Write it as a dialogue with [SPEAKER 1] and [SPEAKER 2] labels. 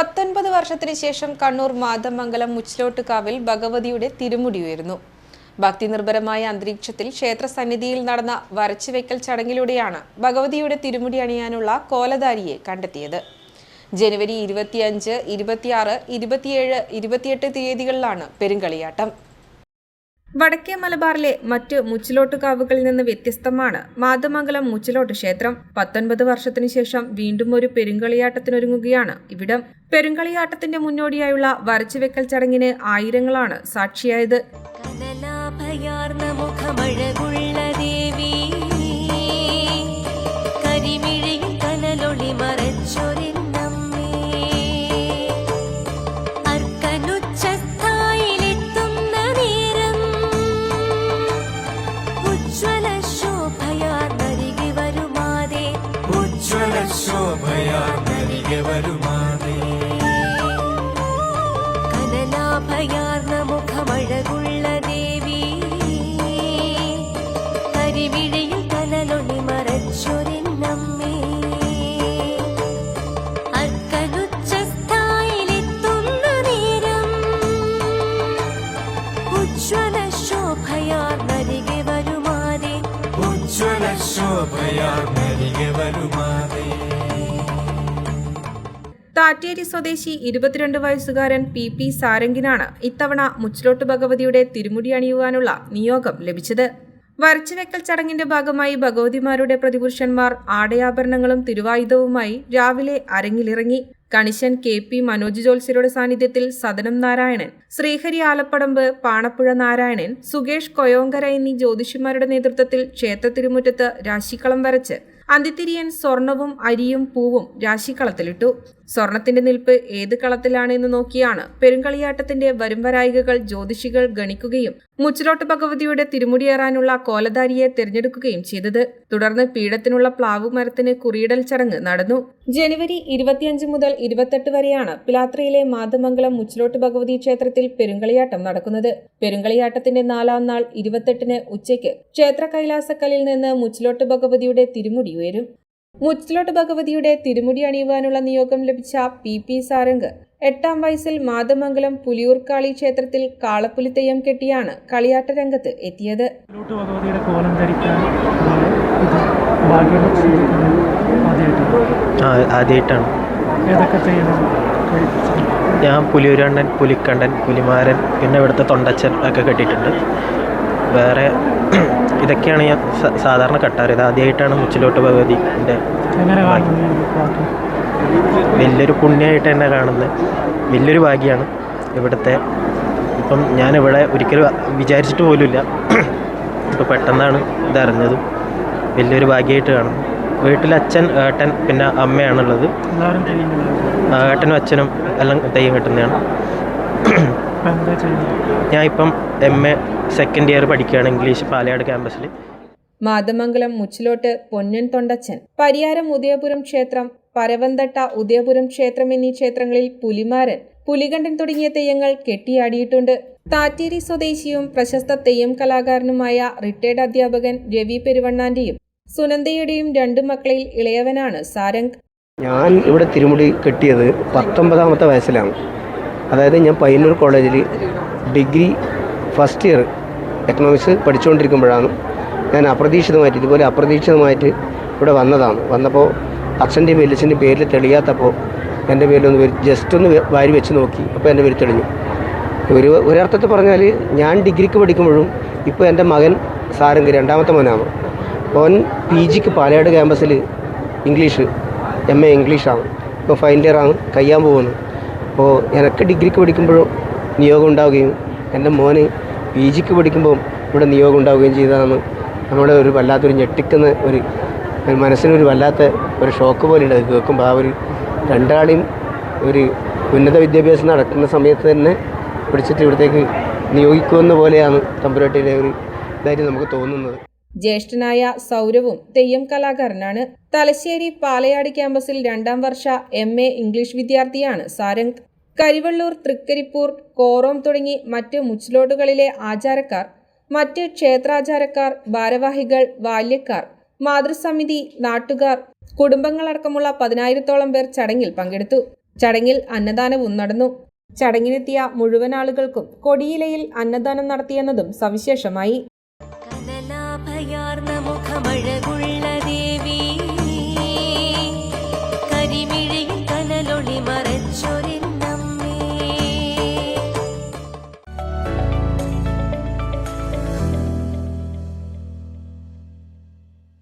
[SPEAKER 1] പത്തൊൻപത് വർഷത്തിന് ശേഷം കണ്ണൂർ മാതമംഗലം മുച്ചിലോട്ടുകാവിൽ ഭഗവതിയുടെ തിരുമുടി ഉയർന്നു ഭക്തി നിർഭരമായ അന്തരീക്ഷത്തിൽ ക്ഷേത്ര സന്നിധിയിൽ നടന്ന വരച്ചുവെക്കൽ ചടങ്ങിലൂടെയാണ് ഭഗവതിയുടെ തിരുമുടി അണിയാനുള്ള കോലധാരിയെ കണ്ടെത്തിയത്. ജനുവരി ഇരുപത്തിയഞ്ച് ഇരുപത്തിയാറ് ഇരുപത്തിയേഴ് ഇരുപത്തിയെട്ട് തീയതികളിലാണ് പെരുങ്കളിയാട്ടം. വടക്കേ മലബാറിലെ മറ്റ് മുച്ചിലോട്ടുകാവുകളിൽ നിന്ന് വ്യത്യസ്തമാണ് മാതമംഗലം മുച്ചിലോട്ട് ക്ഷേത്രം. പത്തൊൻപത് വർഷത്തിനു ശേഷം വീണ്ടും ഒരു പെരുങ്കളിയാട്ടത്തിനൊരുങ്ങുകയാണ്. ഇവിടം പെരുങ്കളിയാട്ടത്തിന്റെ മുന്നോടിയായുള്ള വരച്ചുവെക്കൽ ചടങ്ങിന് ആയിരങ്ങളാണ് സാക്ഷിയായത്.
[SPEAKER 2] ദേവി ശോഭയാർന്നരികെ
[SPEAKER 3] വരുമാറേ
[SPEAKER 2] കനലാഭയാർന്ന മുഖമഴകുള്ള ദേവി കരിവിഴിയിൽ കനലൊളി മറച്ചൊരിന്നമ്മേ അർക്കനുച്ചസ്ഥായിലെത്തുന്ന നേരം ഉജ്ജ്വല ശോഭയാർന്നരികെ
[SPEAKER 3] ശോഭയാർന്നരികെ വരുമാറേ
[SPEAKER 1] താറ്റേരി സ്വദേശി ഇരുപത്തിരണ്ട് വയസ്സുകാരൻ പി പി സാരംഗിനാണ് ഇത്തവണ മുച്ചിലോട്ട് ഭഗവതിയുടെ തിരുമുടി അണിയുവാനുള്ള നിയോഗം ലഭിച്ചത്. വരച്ചുവെക്കൽ ചടങ്ങിന്റെ ഭാഗമായി ഭഗവതിമാരുടെ പ്രതിപുരുഷന്മാർ ആടയാഭരണങ്ങളും തിരുവായുധവുമായി രാവിലെ അരങ്ങിലിറങ്ങി. കണിശൻ കെ പി മനോജ് ജോത്സ്യരുടെ സാന്നിധ്യത്തിൽ സദനം നാരായണൻ ശ്രീഹരി ആലപ്പടമ്പ് പാണപ്പുഴ നാരായണൻ സുകേഷ് കൊയോങ്കര എന്നീ ജ്യോതിഷിമാരുടെ നേതൃത്വത്തിൽ ക്ഷേത്ര തിരുമുറ്റത്ത് രാശിക്കളം വരച്ച് അന്തിത്തിരിയൻ സ്വർണവും അരിയും പൂവും രാശിക്കളത്തിലിട്ടു. സ്വർണത്തിന്റെ നിൽപ്പ് ഏത് കളത്തിലാണ് എന്ന് നോക്കിയാണ് പെരുങ്കളിയാട്ടത്തിന്റെ വരുംവരായികകൾ ജ്യോതിഷികൾ ഗണിക്കുകയും മുച്ചിലോട്ട് ഭഗവതിയുടെ തിരുമുടിയേറാനുള്ള കോലധാരിയെ തിരഞ്ഞെടുക്കുകയും ചെയ്തത്. തുടർന്ന് പീഠത്തിനുള്ള പ്ലാവ് മരത്തിന് കുറിയിടൽ ചടങ്ങ് നടന്നു. ജനുവരി ഇരുപത്തിയഞ്ച് മുതൽ ഇരുപത്തെട്ട് വരെയാണ് പിലാത്രയിലെ മാതമംഗലം മുച്ചിലോട്ട് ഭഗവതി ക്ഷേത്രത്തിൽ പെരുങ്കളിയാട്ടം നടക്കുന്നത്. പെരുങ്കളിയാട്ടത്തിന്റെ നാലാം നാൾ ഇരുപത്തെട്ടിന് ഉച്ചയ്ക്ക് ക്ഷേത്ര കൈലാസക്കല്ലിൽ നിന്ന് മുച്ചിലോട്ട് ഭഗവതിയുടെ തിരുമുടി ഉയരും. മുച്ചിലോട്ട് ഭഗവതിയുടെ തിരുമുടി അണിയുവാനുള്ള നിയോഗം ലഭിച്ച പി പി സാരംഗ് എട്ടാം വയസ്സിൽ മാതമംഗലം പുലിയൂർക്കാളി ക്ഷേത്രത്തിൽ കാളപ്പുലിത്തെയ്യം കെട്ടിയാണ് കളിയാട്ട രംഗത്ത് എത്തിയത്.
[SPEAKER 4] ആദ്യമായിട്ടാണ്.
[SPEAKER 5] ഞാൻ പുലിയൂരണ്ണൻ പുലിക്കണ്ണൻ പുലിമാരൻ പിന്നെ ഇവിടുത്തെ തൊണ്ടച്ചൻ ഒക്കെ കെട്ടിയിട്ടുണ്ട്. വേറെ ഇതൊക്കെയാണ് ഞാൻ സാധാരണ കട്ടാറ്. ഇത് ആദ്യമായിട്ടാണ് മുച്ചിലോട്ട്
[SPEAKER 4] ഭഗവതിന്റെ
[SPEAKER 5] വലിയൊരു പുണ്യമായിട്ട് തന്നെ കാണുന്നത്. വലിയൊരു ഭാഗ്യമാണ് ഇവിടുത്തെ. ഇപ്പം ഞാനിവിടെ ഒരിക്കലും വിചാരിച്ചിട്ട് പോലുമില്ല. ഇപ്പോൾ പെട്ടെന്നാണ് ഇതറിഞ്ഞത്. വലിയൊരു ഭാഗ്യമായിട്ട് കാണുന്നത് വീട്ടിൽ അച്ഛൻ ഏട്ടൻ പിന്നെ അമ്മയാണുള്ളത്. ഏട്ടനും അച്ഛനും എല്ലാം തെയ്യം കെട്ടുന്നതാണ്. ഞാൻ ഇപ്പം എം എ സെക്കൻഡ് ഇയർ പഠിക്കുകയാണ് ഇംഗ്ലീഷ് പാലയാട് ക്യാമ്പസിൽ
[SPEAKER 1] മാതമംഗലം മുച്ചിലോട്ട് പൊന്നൻ തൊണ്ടച്ചൻ. പരിയാരം ഉദയപുരം ക്ഷേത്രം പരവന്തട്ട ഉദയപുരം ക്ഷേത്രം എന്നീ ക്ഷേത്രങ്ങളിൽ പുലിമാരൻ പുലികണ്ഠൻ തുടങ്ങിയ തെയ്യങ്ങൾ കെട്ടിയാടിയിട്ടുണ്ട്. താറ്റേരി സ്വദേശിയും പ്രശസ്ത തെയ്യം കലാകാരനുമായ റിട്ടയർഡ് അധ്യാപകൻ രവി പെരുവണ്ണാന്റെയും സുനന്ദയുടെയും രണ്ടു മക്കളിൽ ഇളയവനാണ് സാരംഗ്.
[SPEAKER 6] ഞാൻ ഇവിടെ തിരുമുടി കെട്ടിയത് പത്തൊമ്പതാമത്തെ വയസ്സിലാണ്. അതായത് ഞാൻ പയ്യന്നൂർ കോളേജിൽ ഡിഗ്രി ഫസ്റ്റ് ഇയർ എക്കണോമിക്സ് പഠിച്ചുകൊണ്ടിരിക്കുമ്പോഴാണ് ഞാൻ അപ്രതീക്ഷിതമായിട്ട് ഇതുപോലെ അപ്രതീക്ഷിതമായിട്ട് ഇവിടെ വന്നതാണ്. വന്നപ്പോൾ അച്ഛന്റെയും വലിയച്ഛന്റെയും പേരിൽ തെളിയാത്തപ്പോൾ എന്റെ പേരിലൊന്ന് ജസ്റ്റ് ഒന്ന് വാരി വെച്ച് നോക്കി. അപ്പോൾ എന്റെ പേര് തെളിഞ്ഞു. ഒരു ഒരർത്ഥത്തിൽ പറഞ്ഞാൽ ഞാൻ ഡിഗ്രിക്ക് പഠിക്കുമ്പോഴും ഇപ്പോൾ എന്റെ മകൻ സാരംഗ് രണ്ടാമത്തെ മോനാണ്. അവൻ പി ജിക്ക് പാലയാട് ക്യാമ്പസിൽ ഇംഗ്ലീഷ് എം എ ഇംഗ്ലീഷാണ്. ഇപ്പോൾ ഫൈനൽ ആണ് കഴിയാൻ പോകുന്നത്. അപ്പോൾ എനിക്ക് ഡിഗ്രിക്ക് പഠിക്കുമ്പോഴും നിയോഗം ഉണ്ടാവുകയും എന്റെ മോന് പി ജിക്ക് പഠിക്കുമ്പോൾ ഇവിടെ നിയോഗം ഉണ്ടാവുകയും ചെയ്തതാണ്. നമ്മുടെ ഒരു വല്ലാത്തൊരു ഞെട്ടിക്കുന്ന ഒരു മനസ്സിനൊരു വല്ലാത്ത ഒരു ഷോക്ക് പോലെയുണ്ട്. അത് കേൾക്കുമ്പോൾ ആ ഒരു രണ്ടാളെയും ഒരു ഉന്നത വിദ്യാഭ്യാസം നടക്കുന്ന സമയത്ത് തന്നെ പിടിച്ചിട്ട് ഇവിടത്തേക്ക് നിയോഗിക്കുമെന്ന പോലെയാണ് തമ്പുരാട്ടിയിലെ ഒരു ഇതായിട്ട് നമുക്ക് തോന്നുന്നത്.
[SPEAKER 1] ജ്യേഷ്ഠനായ സൗരവും തെയ്യം കലാകാരനാണ്. തലശ്ശേരി പാലയാട് ക്യാമ്പസിൽ രണ്ടാം വർഷ എം എ ഇംഗ്ലീഷ് വിദ്യാർത്ഥിയാണ് സാരംഗ്. കരിവള്ളൂർ തൃക്കരിപ്പൂർ കോറോം തുടങ്ങി മറ്റ് മുച്ചിലോട്ടുകളിലെ ആചാരക്കാർ മറ്റ് ക്ഷേത്രാചാരക്കാർ ഭാരവാഹികൾ ബാല്യക്കാർ മാതൃസമിതി നാട്ടുകാർ കുടുംബങ്ങളടക്കമുള്ള പതിനായിരത്തോളം പേർ ചടങ്ങിൽ പങ്കെടുത്തു. ചടങ്ങിൽ അന്നദാനവും നടന്നു. ചടങ്ങിനെത്തിയ മുഴുവൻ ആളുകൾക്കും കൊടിയിലയിൽ അന്നദാനം നടത്തിയെന്നതും സവിശേഷമായി.